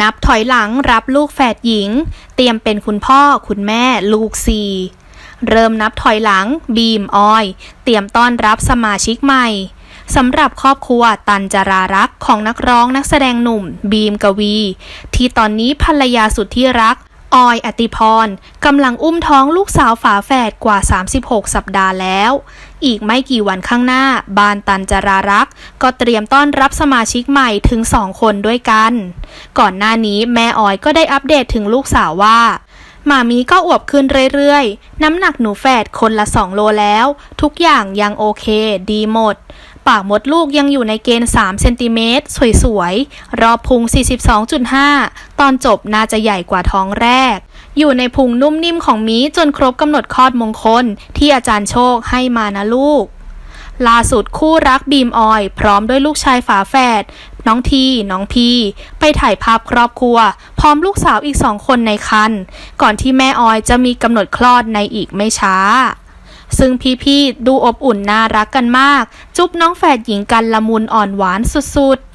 นับถอยหลังรับลูกแฝดหญิง เตรียมเป็นคุณพ่อคุณแม่ลูกสี่เริ่มนับถอยหลัง บีมออย เตรียมต้อนรับสมาชิกใหม่สำหรับครอบครัวตันจรารักษ์ของนักร้องนักแสดงหนุ่ม บีมกวี ที่ตอนนี้ภรรยาสุดที่รัก ออยอติพรกำลังอุ้มท้องลูกสาวฝาแฝดกว่า 36 สัปดาห์แล้ว อีกไม่กี่วันข้างหน้า บานตันจรารักษ์ก็เตรียมต้อนรับสมาชิกใหม่ถึง2คนด้วยกัน ก่อนหน้านี้แม่ออยก็ได้อัปเดตถึงลูกสาวว่าหมามีก็อวบขึ้นเรื่อยๆ น้ำหนักหนูแฝดคนละ2โลแล้ว ทุกอย่างยังโอเค ดีหมด ปากมดลูกยังอยู่ในเกณฑ์ 3 เซนติเมตร สวยๆ รอบพุง 42.5 ตอนจบน่าจะใหญ่กว่าท้องแรก อยู่ในพุงนุ่มนิ่มของมีจนครบกำหนดคลอดมงคล ที่อาจารย์โชคให้มานะลูกล่าสุดคู่รักบีมออย พร้อมด้วยลูกชายฝาแฝดน้องทีน้องพีไปถ่ายภาพครอบครัว พร้อมลูกสาวอีกสองคนในคันก่อนที่แม่ออยจะมีกำหนดคลอดในอีกไม่ช้า ซึ่งพี่ๆดูอบอุ่นน่ารักกันมาก จุ๊บน้องแฝดหญิงกันละมุนอ่อนหวานสุดๆ